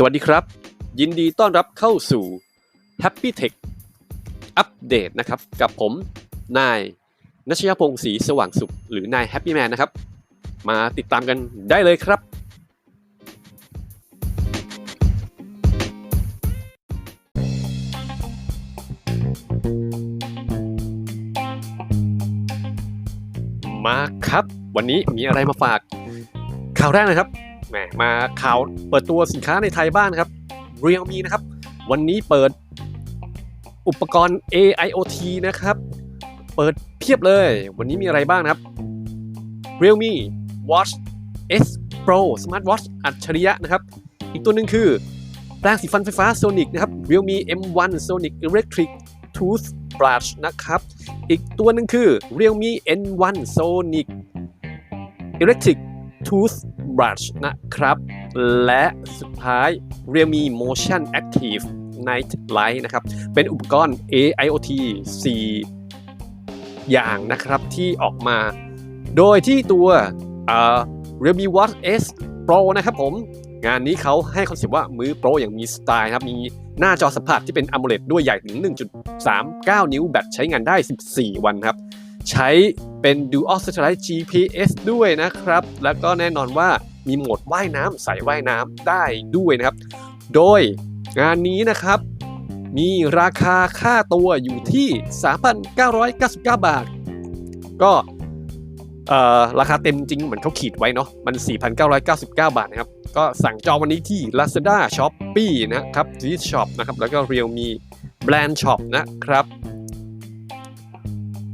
สวัสดีครับ ยินดีต้อนรับเข้าสู่ Happy Tech อัปเดตนะครับ กับผมนายนัชยพงศ์ศรีสว่างสุข หรือนาย Happy Man นะครับ มาติดตามกันได้เลยครับ มาครับ วันนี้มีอะไรมาฝากข่าวแรกนะครับ แหมมาข่าวเปิดตัวสินค้าในไทยบ้านครับ Realme นะครับ วันนี้เปิดอุปกรณ์ AIoT นะครับ เปิดเพียบเลย วันนี้มีอะไรบ้างนะครับ Realme Watch S Pro Smart Watch อัจฉริยะนะครับ อีกตัวหนึ่งคือแปรงสีฟันไฟฟ้า Sonic นะครับ Realme M1 Sonic Electric Toothbrush นะครับ อีกตัวหนึ่งคือ Realme N1 Sonic Electric Toothbrush นะครับ และสุดท้าย Realme Motion Active Night Light นะครับ เป็นอุปกรณ์ AIoT 4 อย่างนะครับที่ออกมา โดยที่ตัวเอ่อ Realme Watch S Pro นะครับผม งานนี้เขาให้คอนเซปต์ว่ามือโปรอย่างมีสไตล์ครับ มีหน้าจอสัมผัสที่เป็น AMOLED ด้วยใหญ่ถึง 1.39 นิ้วแบตใช้งานได้ 14 วันครับ ใช้ เป็น Dual Satellite GPS ด้วยนะครับ แล้วก็แน่นอนว่ามีโหมดว่ายน้ำใส่ว่ายน้ำได้ด้วยนะครับ โดยงานนี้นะครับมีราคาค่าตัวอยู่ที่ 3,999 บาท ก็เอ่อราคาเต็มจริงเหมือนเขาขีดไว้เนาะ มัน 4,999 บาทนะครับ ก็สั่งจองวันนี้ที่ Lazada Shopee นะครับ z Shop นะครับ แล้วก็ Realme Brand Shop นะครับ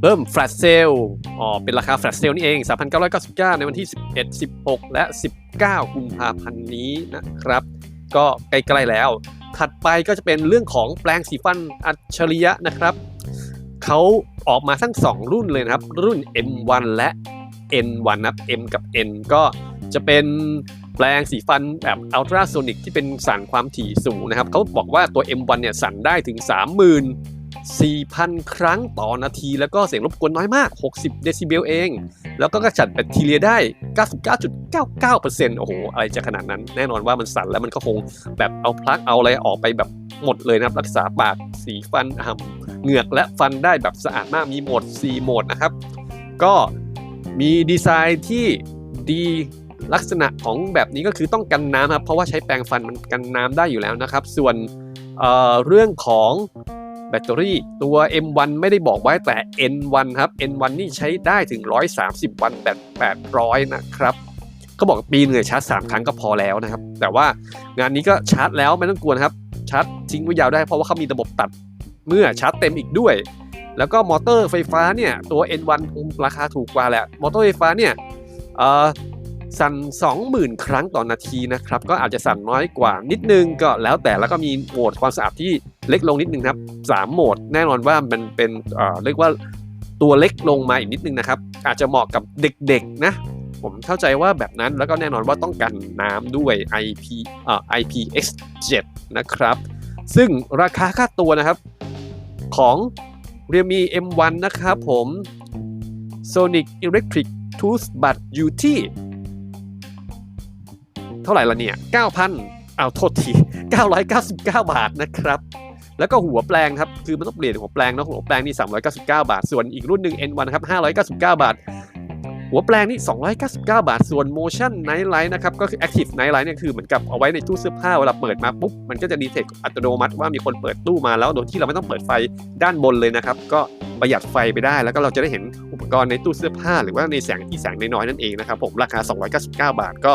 เริ่ม Flash Sale อ๋อเป็นราคา Flash Sale นี่เอง 3,999 ในวันที่ 11 16 และ 19 กุมภาพันธ์นี้นะครับ ก็ใกล้ๆแล้ว ถัดไปก็จะเป็นเรื่องของแปลงสีฟันอัจฉริยะนะครับ เขาออกมาทั้ง 2 รุ่นเลยนะครับ รุ่น M1 และ N1 นะครับ M กับ N ก็จะเป็นแปลงสีฟันแบบอัลตราโซนิกที่เป็นสั่นความถี่สูงนะครับ เขาบอกว่าตัว M1 เนี่ยสั่นได้ถึง 4,000 ครั้งต่อนาที แล้วก็เสียงรบกวนน้อยมาก 60 เดซิเบลเอง แล้วก็กระจัดแบคทีเรียได้ 99.99%โอ้โห อะไรจะขนาดนั้น แน่นอนว่ามันสั่นแล้วมันก็คงแบบเอาพลักเอาอะไรออกไปแบบหมดเลยนะครับรักษาปากสีฟันอ่ำเหงือกและฟันได้แบบสะอาดมากมีโหมด 4 โหมดนะครับ ก็มีดีไซน์ที่ดีลักษณะของแบบนี้ก็คือต้องกันน้ำครับเพราะว่าใช้แปรงฟันมันกันน้ำได้อยู่แล้วนะครับ ส่วนเเรื่องของ แบตเตอรี่ตัว M1 ไม่ได้บอกไว้แต่ N1 ครับ N1 นี่ใช้ได้ถึง 130 วันแบต800 นะครับเขาบอกปีหนึงชาร์จ 3 ครั้งก็พอแล้วนะครับ แต่ว่างานนี้ก็ชาร์จแล้วไม่ต้องกลัวนครับ ชาร์จทิ้งไว้ยาวได้เพราะว่าเขามีระบบตัดเมื่อชาร์จเต็มอีกด้วย แล้วก็มอเตอร์ไฟฟ้าเนี่ย ตัว N1 ราคาถูกกว่าแหละ มอเตอร์ไฟฟ้าเนี่ยเอ่อสั่น 20,000 ครั้งต่อนาทีนะครับ ก็อาจจะสั่นน้อยกว่านิดนึงก็แล้วแต่แล้วก็มีโหมดความสะอาดที่ เล็กลงนิดนึงครับ3โหมดแน่นอนว่ามันเป็นเอ่อเรียกว่าตัวเล็กลงมาอีกนิดนึงนะครับ อาจจะเหมาะกับเด็กๆนะผมเข้าใจว่าแบบนั้นแล้วก็แน่นอนว่าต้องกันน้ำด้วย IP เอ่อ IPX7 นะครับ ซึ่งราคาค่าตัวนะครับของ Realme M1 นะครับผม Sonic Electric Toothbrush อยู่ที่ เท่าไหร่ละเนี่ย 9,000 เอาโทษที 999 บาทนะครับ แล้วก็หัวแปลงครับคือมันต้องเปลี่ยนหัวแปลงเนาะหัวแปลงนี่ 399 บาท ส่วนอีกรุ่นหนึ่ง N1 ครับ599 บาท หัวแปลงนี่ 299 บาท ส่วน Motion Night Light นะครับก็คือ Active Night Light เนี่ยคือเหมือนกับเอาไว้ในตู้เสื้อผ้าเวลาเปิดมาปุ๊บมันก็จะดีเทคอัตโนมัติว่ามีคนเปิดตู้มาแล้วโดยที่เราไม่ต้องเปิดไฟด้านบนเลยนะครับก็ประหยัดไฟไปได้แล้วก็เราจะได้เห็นอุปกรณ์ในตู้เสื้อผ้า หรือว่าในแสงที่แสงน้อยๆนั่นเองนะครับผมราคา 299 บาทก็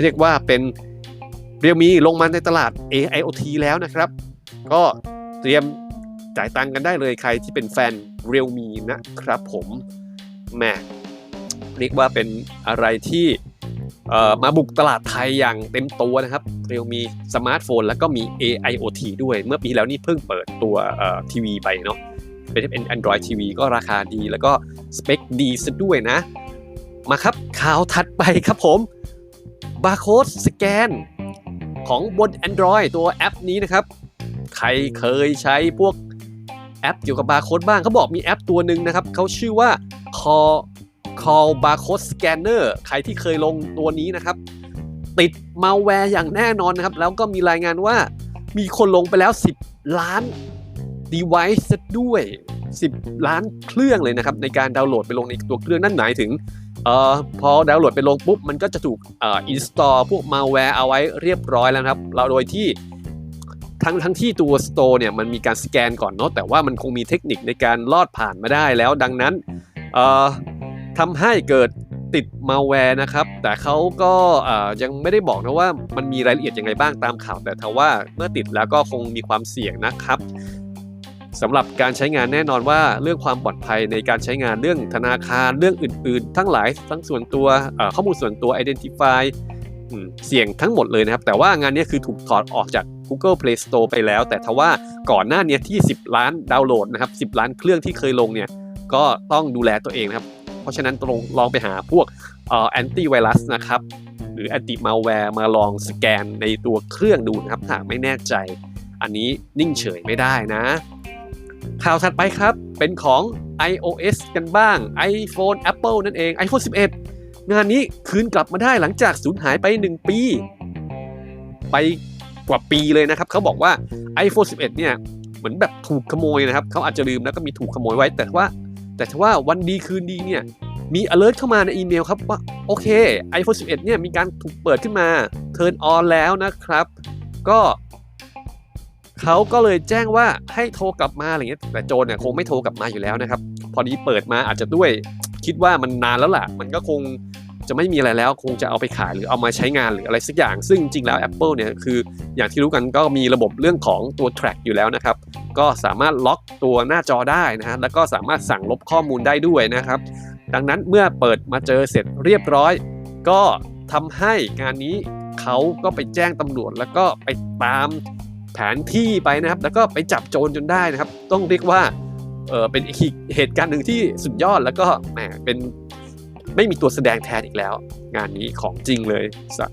เรียกว่าเป็นเรียลมีลงมาในตลาด AIoT แล้วนะครับ ก็เตรียมจ่ายตังกันได้เลยใครที่เป็นแฟน Realme นะครับผมแหมเรียกว่าเป็นอะไรที่มาบุกตลาดไทยอย่างเต็มตัวนะครับ เรียวมีสมาร์ทโฟน แล้วก็มี AIoT ด้วย เมื่อปีแล้วนี่เพิ่งเปิดตัวทีวีไปเนาะเป็นเป็น Android TV ก็ราคาดีแล้วก็สเปคดีซะด้วยนะ มาครับข่าวถัดไปครับผมบาร์โค้ดสแกนของบน Android ตัวแอปนี้นะครับ ใครเคยใช้พวกแอปเกี่ยวกับบาร์โค้ดบ้างเขาบอกมีแอปตัวหนึ่งนะครับเขาชื่อว่า Call Call Barcode Scanner ใครที่เคยลงตัวนี้นะครับ ติดมาแวร์อย่างแน่นอนนะครับ แล้วก็มีรายงานว่ามีคนลงไปแล้ว 10 ล้าน device ซะด้วย 10 ล้านเครื่องเลยนะครับ ในการดาวน์โหลดไปลงในตัวเครื่องนั่นหมายถึงเอ่อพอดาวน์โหลดไปลงปุ๊บ มันก็จะถูกเอ่อ install พวก malware เอาไว้เรียบร้อยแล้วครับ เราโดยที่ ทั้งทั้งที่ตัว store เนี่ยมันมีการสแกนก่อนเนาะแต่ว่ามันคงมีเทคนิคในการลอดผ่านมาได้แล้ว ดังนั้นทำให้เกิดติดมาแวร์นะครับ แต่เขาก็ยังไม่ได้บอกนะว่ามันมีรายละเอียดยังไงบ้างตามข่าว แต่ทว่าเมื่อติดแล้วก็คงมีความเสี่ยงนะครับสำหรับการใช้งานแน่นอนว่าเรื่องความปลอดภัยในการใช้งานเรื่องธนาคารเรื่องอื่น ๆ ทั้งหลายทั้งส่วนตัวข้อมูลส่วนตัว Identify เสี่ยงทั้งหมดเลยนะครับ แต่ว่างานนี้คือถูกถอดออกจาก Google Play Store ไปแล้ว แต่ทว่าก่อนหน้านี้ที่ 10 ล้านดาวน์โหลดนะครับ 10 ล้านเครื่องที่เคยลงเนี่ย ก็ต้องดูแลตัวเองนะครับ เพราะฉะนั้นลองลองไปหาพวกแอนตี้ไวรัสนะครับ หรือแอนติมาแวร์มาลองสแกนในตัวเครื่องดูนะครับถ้าไม่แน่ใจ อันนี้นิ่งเฉยไม่ได้นะ ข่าวถัดไปครับเป็นของ iOS กันบ้าง iPhone Apple นั่นเอง iPhone 11 งานนี้คืนกลับมาได้หลังจากสูญหายไป 1 ปี ไปกว่าปีเลยนะครับ เขาบอกว่า iPhone 11 เนี่ย เหมือนแบบถูกขโมยนะครับ เขาอาจจะลืมแล้วก็มีถูกขโมยไว้ แต่ว่า แต่ว่าวันดีคืนดีเนี่ย มี alert เข้ามาในอีเมลครับว่า โอเค iPhone 11 เนี่ย มีการถูกเปิดขึ้นมา turn on แล้วนะครับ ก็เขาก็เลยแจ้งว่าให้โทรกลับมาอะไรเงี้ย แต่โจรเนี่ยคงไม่โทรกลับมาอยู่แล้วนะครับ พอดีเปิดมาอาจจะด้วยคิดว่ามันนานแล้วล่ะ มันก็คง จะไม่มีอะไรแล้วคงจะเอาไปขายหรือเอามาใช้งานหรืออะไรสักอย่าง ซึ่งจริงแล้ว Apple เนี่ยคืออย่างที่รู้กันก็มีระบบเรื่องของตัว track อยู่แล้วนะครับ ก็สามารถล็อกตัวหน้าจอได้นะฮะแล้วก็สามารถสั่งลบข้อมูลได้ด้วยนะครับ ดังนั้นเมื่อเปิดมาเจอเสร็จเรียบร้อย ก็ทำให้งานนี้เขาก็ไปแจ้งตำรวจแล้วก็ไปตามแผนที่ไปนะครับ แล้วก็ไปจับโจรจนได้นะครับ ต้องเรียกว่าเออเป็นอีกเหตุการณ์หนึ่งที่สุดยอดแล้วก็แหมเป็น ไม่มีตัวแสดงแทนอีกแล้ว งานนี้ของจริงเลยสะ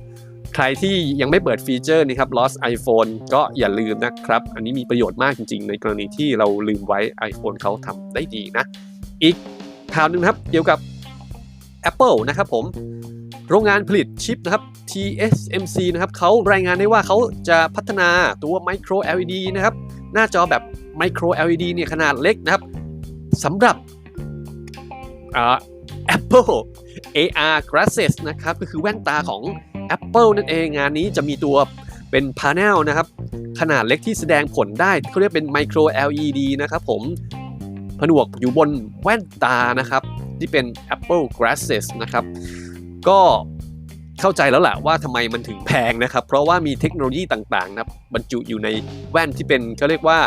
ใครที่ยังไม่เปิดฟีเจอร์นี้ครับ lost iPhone ก็อย่าลืมนะครับ อันนี้มีประโยชน์มากจริงๆ ในกรณีที่เราลืมไว้ iPhone เขาทำได้ดีนะ อีกข่าวหนึ่งครับเกี่ยวกับ Apple นะครับผม โรงงานผลิตชิปนะครับ TSMC นะครับเขารายงานได้ว่าเขาจะพัฒนาตัว Micro LED นะครับ หน้าจอแบบ Micro LED เนี่ยขนาดเล็กนะครับสำหรับอ่า Apple AR Glasses นะครับก็คือแว่นตาของ Apple นั่นเองงานนี้จะมีตัวเป็นพา n e l นะครับขนาดเล็กที่แสดงผลได้เขาเรียกเป็น Micro LED นะครับผมผนวกอยู่บนแว่นตานะครับ ที่เป็น Apple Glasses นะครับ ก็เข้าใจแล้วแหละว่าทำไมมันถึงแพงนะครับ เพราะว่ามีเทคโนโลยีต่างๆนะบรรจุอยู่ในแว่นที่เป็นเขาเรียกว่า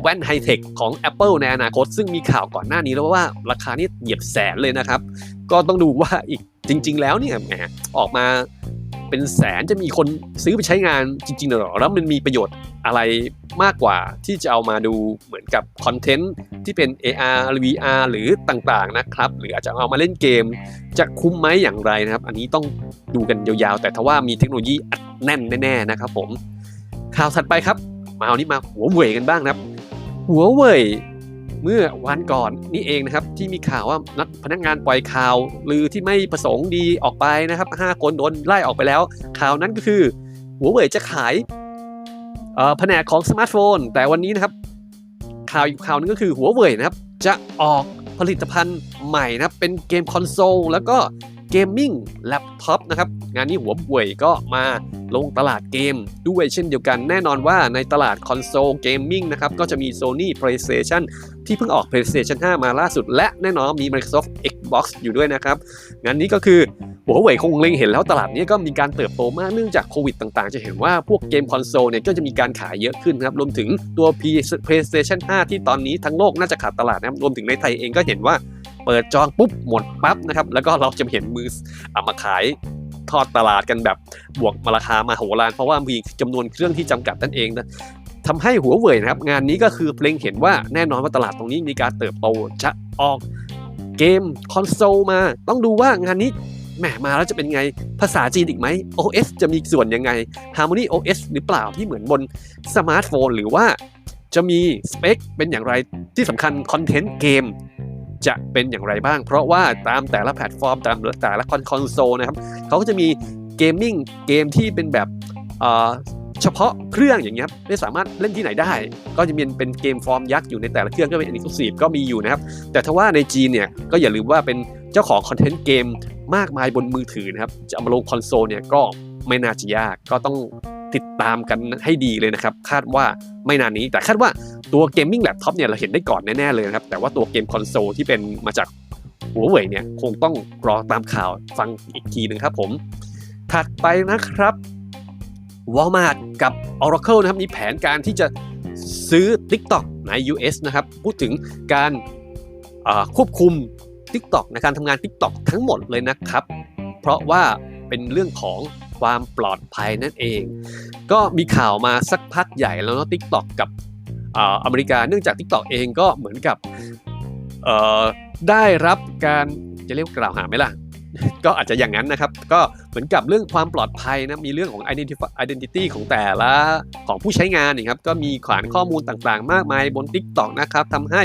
แว่นไฮเทคของ Apple ในอนาคต ซึ่งมีข่าวก่อนหน้านี้แล้วว่าราคานี่เหยียบแสนเลยนะครับ ก็ต้องดูว่าอีกจริง ๆ แล้วเนี่ยแหมออกมาเป็นแสนจะมีคนซื้อไปใช้งานจริงๆหรอ แล้วมันมีประโยชน์อะไรมากกว่าที่จะเอามาดูเหมือนกับคอนเทนต์ที่เป็น AR VR หรือต่างๆนะครับ หรืออาจจะเอามาเล่นเกม จะคุ้มไหมอย่างไรนะครับ อันนี้ต้องดูกันยาวๆ แต่ถ้าว่ามีเทคโนโลยีอัดแน่นแน่ๆนะครับผมข่าวถัดไปครับ มาเอานี้มาหัวเว่ยกันบ้างนะครับ หัวเว่ยเมื่อวันก่อนนี่เองนะครับที่มีข่าวว่านักพนักงานปล่อยข่าวลือที่ไม่ประสงค์ดีออกไปนะครับ 5 คนโดนไล่ออกไปแล้ว ข่าวนั้นก็คือหัวเว่ยจะขายแผนกของสมาร์ทโฟน แต่วันนี้นะครับ ข่าวอีกข่าวนึงก็คือหัวเว่ยนะครับ จะออกผลิตภัณฑ์ใหม่นะครับเป็นเกมคอนโซลแล้วก็ เกมมิ่งแล็ปท็อปนะครับ งานนี้หัวเว่ยก็มาลงตลาดเกมด้วยเช่นเดียวกันแน่นอนว่าในตลาดคอนโซลเกมมิ่งนะครับก็จะมี Sony PlayStation ที่เพิ่งออก PlayStation 5 มาล่าสุด และแน่นอนมี Microsoft Xbox อยู่ด้วยนะครับ งานนี้ก็คือหัวเว่ยคงเล็งเห็นแล้วตลาดนี้ก็มีการเติบโตมากเนื่องจากโควิดต่างๆ จะเห็นว่าพวกเกมคอนโซลเนี่ยก็จะมีการขายเยอะขึ้นนะครับรวมถึงตัว PlayStation 5 ที่ตอนนี้ทั้งโลกน่าจะขาดตลาดนะครับรวมถึงในไทยเองก็เห็นว่า เปิดจองปุ๊บหมดปั๊บนะครับ แล้วก็เราจะเห็นมือเอามาขายทอดตลาดกันแบบบวกมาราคามาโหฬารเพราะว่ามีจำนวนเครื่องที่จำกัดนั่นเองนะทำให้หัวเว่ยนะครับ งานนี้ก็คือเพลงเห็นว่าแน่นอนว่าตลาดตรงนี้มีการเติบโตจะออกเกมคอนโซลมา ต้องดูว่างานนี้แหมมาแล้วจะเป็นไงภาษาจีนอีกไหม OS จะมีส่วนยังไง Harmony OS หรือเปล่าที่เหมือนบนสมาร์ทโฟน หรือว่าจะมีสเปคเป็นอย่างไรที่สำคัญคอนเทนต์เกม จะเป็นอย่างไรบ้าง เพราะว่าตามแต่ละแพลตฟอร์ม ตามแต่ละคอนคอนโซลนะครับเขาก็จะมีเกมมิ่งเกมที่เป็นแบบเฉพาะเครื่องอย่างเงี้ยครับไม่สามารถเล่นที่ไหนได้ ก็จะมีเป็นเกมฟอร์มยักษ์อยู่ในแต่ละเครื่องก็เป็น exclusive ก็มีอยู่นะครับ แต่ถ้าว่าในจีนเนี่ยก็อย่าลืมว่าเป็นเจ้าของคอนเทนต์เกมมากมายบนมือถือนะครับ จะเอามาลงคอนโซลเนี่ยก็ไม่น่าจะยากก็ต้อง ติดตามกันให้ดีเลยนะครับ คาดว่าไม่นานนี้ แต่คาดว่าตัวเกมมิ่งแล็ปท็อปเนี่ยเราเห็นได้ก่อนแน่ๆเลยนะครับ แต่ว่าตัวเกมคอนโซลที่เป็นมาจากหัวเว่ยเนี่ยคงต้องรอตามข่าวฟังอีกทีหนึ่งครับผม ถัดไปนะครับ Walmart กับ Oracle นะครับมีแผนการที่จะซื้อ TikTok ใน US นะครับ พูดถึงการควบคุม TikTok ในการทำงาน TikTok ทั้งหมดเลยนะครับ เพราะว่าเป็นเรื่องของ ความปลอดภัยนั่นเอง ก็มีข่าวมาสักพักใหญ่แล้วเนาะ TikTok กับอ่าอเมริกาเนื่องจาก TikTok เองก็เหมือนกับเอ่อได้รับการจะเรียกกล่าวหาไหมล่ะ ก็อาจจะอย่างนั้นนะครับ ก็เหมือนกับเรื่องความปลอดภัยนะมีเรื่องของ identity identity ของแต่ละของผู้ใช้งานนี่ครับก็มีขวานข้อมูลต่างๆ มากมายบน TikTok นะครับทำให้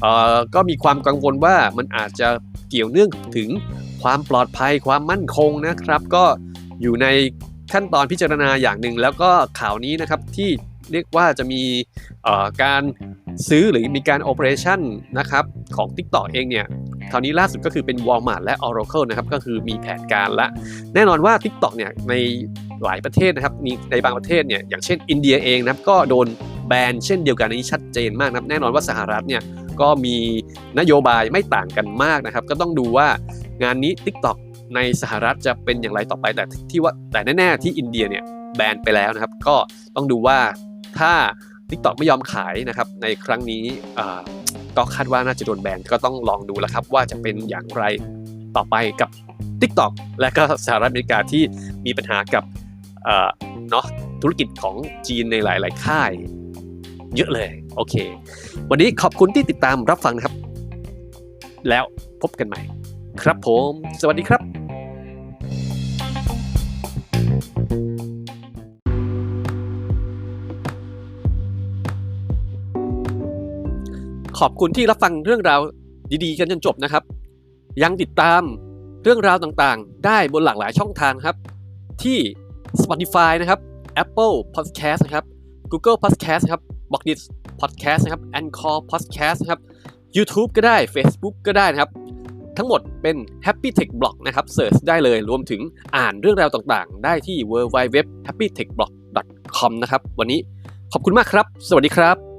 เอ่อก็มีความกังวลว่ามันอาจจะเกี่ยวเนื่องถึงความปลอดภัยความมั่นคงนะครับ ก็ อยู่ในขั้นตอนพิจารณาอย่างหนึ่ง แล้วก็ข่าวนี้นะครับที่เรียกว่าจะมีการซื้อหรือมีการ operation นนะครับของ TikTok เองเนี่ยคราวนี้ล่าสุดก็คือเป็น Walmart และ Oracle นะครับก็คือมีแผนการละ แน่นอนว่า TikTok เนี่ยในหลายประเทศนะครับในบางประเทศเนี่ยอย่างเช่นอินเดียเองนะครับก็โดนแบนเช่นเดียวกันอันนี้ชัดเจนมากนะครับแน่นอนว่าสหรัฐเนี่ยก็มีนโยบายไม่ต่างกันมากนะครับ ก็ต้องดูว่างานนี้ TikTok ในสหรัฐจะเป็นอย่างไรต่อไปแต่ที่ว่าแต่แน่ๆที่อินเดียเนี่ยแบนไปแล้วนะครับ ก็ต้องดูว่าถ้า TikTok ไม่ยอมขายนะครับ ในครั้งนี้ก็คาดว่าน่าจะโดนแบนก็ต้องลองดูแล้วครับ ว่าจะเป็นอย่างไรต่อไปกับ TikTok และก็สหรัฐอเมริกาที่มีปัญหากับเอ่อเนาะธุรกิจของจีนในหลาย ๆ ค่าย เยอะเลย โอเค วันนี้ขอบคุณที่ติดตามรับฟังนะครับ แล้วพบกันใหม่ ครับผม สวัสดีครับ ขอบคุณที่รับฟังเรื่องราวดีๆ กันจนจบนะครับ ยังติดตามเรื่องราวต่างๆ ได้บนหลากหลายช่องทางครับ ที่ Spotify นะครับ Apple Podcast นะครับ Google Podcast นะครับ b o x d i t Podcast นะครับ Anchor Podcast นะครับ YouTube ก็ได้ Facebook ก็ได้นะครับ ทั้งหมดเป็น Happy Tech Blog นะครับเสิร์ชได้เลยรวมถึงอ่านเรื่องราวต่างๆ ได้ที่ www.happytechblog.com นะครับ วันนี้ขอบคุณมากครับ สวัสดีครับ